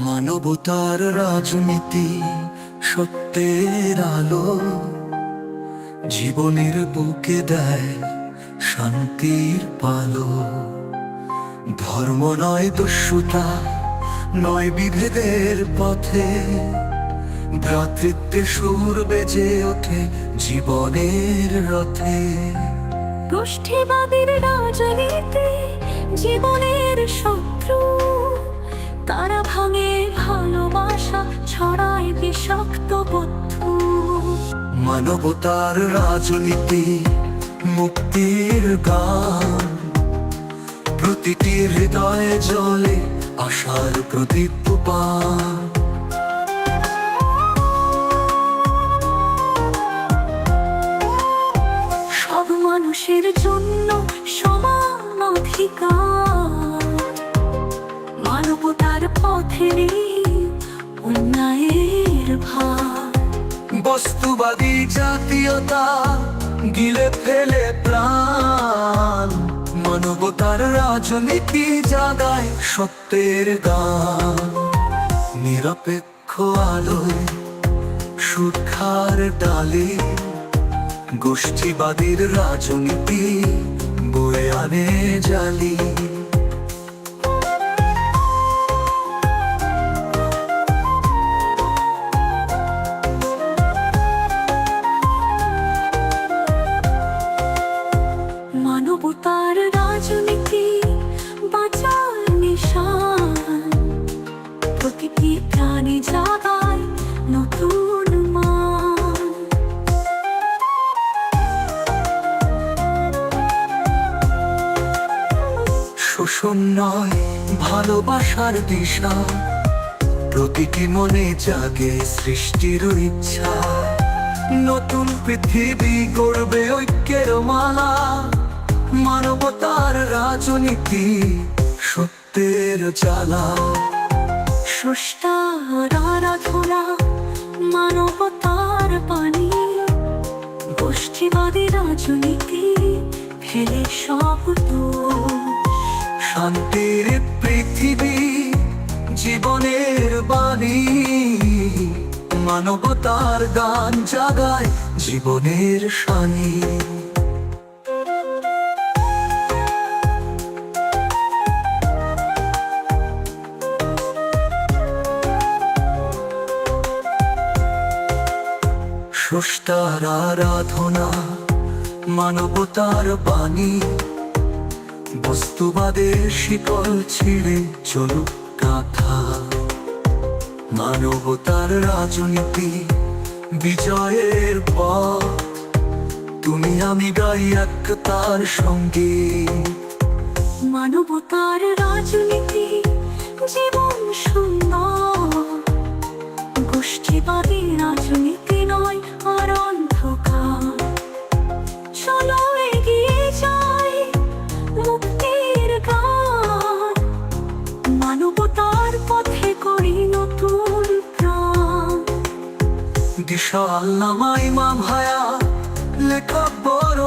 মানবতার রাজনীতি, সত্যের আলো। জীবনের বুকে দেয় শান্তির পালো। ধর্ম নয় দস্যুতা, নয় বিভেদের পথে। ভ্রাতৃত্বে সুর বেজে ওঠে জীবনের রথে। গোষ্ঠীবাদীর রাজনীতি জীবনের শত্রু ছড়ায় বিষাক্ত বদ্ধু মানবতার রাজনীতি মুক্তির গান। প্রতিটি হৃদয়ে জলে আশার প্রদীপ পান সব মানুষের জন্য সমান অধিকার। মানবতার অন্যায়ের বস্তুবাদী জাতীয়তা গিলে ফেলে প্রাণ। মানবতার রাজনীতি জাগায় সত্যের গান নিরপেক্ষ আলোয় সুখার ডালে গোষ্ঠীবাদীর রাজনীতি বয়ে আনে জালি। শোষণ নয়, ভালোবাসার দিশা। প্রতিটি মনে জাগে সৃষ্টির ইচ্ছা। নতুন পৃথিবী গড়বে ঐক্যের মালা। মানবতার রাজনীতি সত্যের জ্বালা। স্রষ্টার আরাধনা মানবতার পানি গোষ্ঠীবাদী রাজনীতি, ফেলে সব দোষ শান্তির পৃথিবী জীবনের বাণী। মানবতার গান জাগায় জীবনের শানি স্রষ্টার আরাধনা মানবতার বাণী। বস্তুবাদের শিকল ছিঁড়ে চলুক গাথা। মানবতার রাজনীতি বিজয়ের পথ। তুমি আমি গাই এক তার সঙ্গে। মানবতার রাজনীতি জীবন সুন্দর। দিশা আল্লামা ইমাম হায়া লেখা বড়